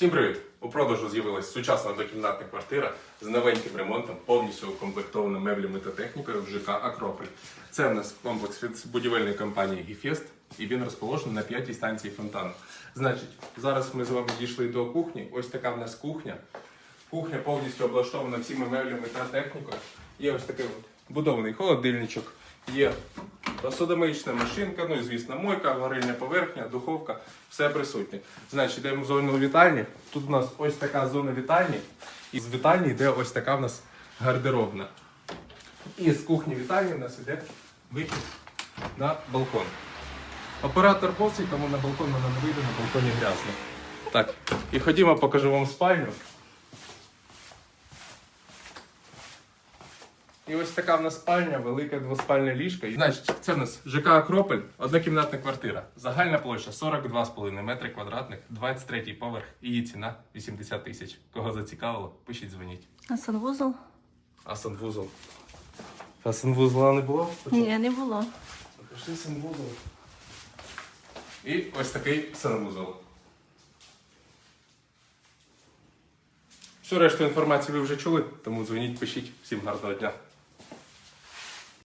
Всім привіт! У продажу з'явилась сучасна двокімнатна квартира з новеньким ремонтом, повністю укомплектована меблями та технікою в ЖК Акрополь. Це в нас комплекс від будівельної компанії «Гіфест» і він розположений на п'ятій станції фонтану. Значить, зараз ми з вами дійшли до кухні. Ось така в нас кухня. Кухня повністю облаштована всіми меблями та технікою. Є ось такий от будований холодильничок, є посудомиючна машинка, ну і звісно, мойка, варильня поверхня, духовка, все присутнє. Значить, йдемо в зону вітальні. Тут у нас ось така зона вітальні, і з вітальні йде ось така в нас гардеробна. І з кухні вітальні в нас йде вихід на балкон. Оператор босий, тому на балкон вона не вийде, на балконі грязно. Так, і ходімо, покажу вам спальню. І ось така в нас спальня, велике двоспальне ліжко. І, Значить, це в нас ЖК Акрополь, однокімнатна квартира. Загальна площа 42,5 метри квадратних, 23 поверх. Її ціна 80 тисяч. Кого зацікавило, пишіть, дзвоніть. А санвузол? А санвузол? А санвузла не було? Ні, не було. Пішли санвузол. І ось такий санвузол. Всю решту інформації ви вже чули, тому дзвоніть, пишіть. Всім гарного дня.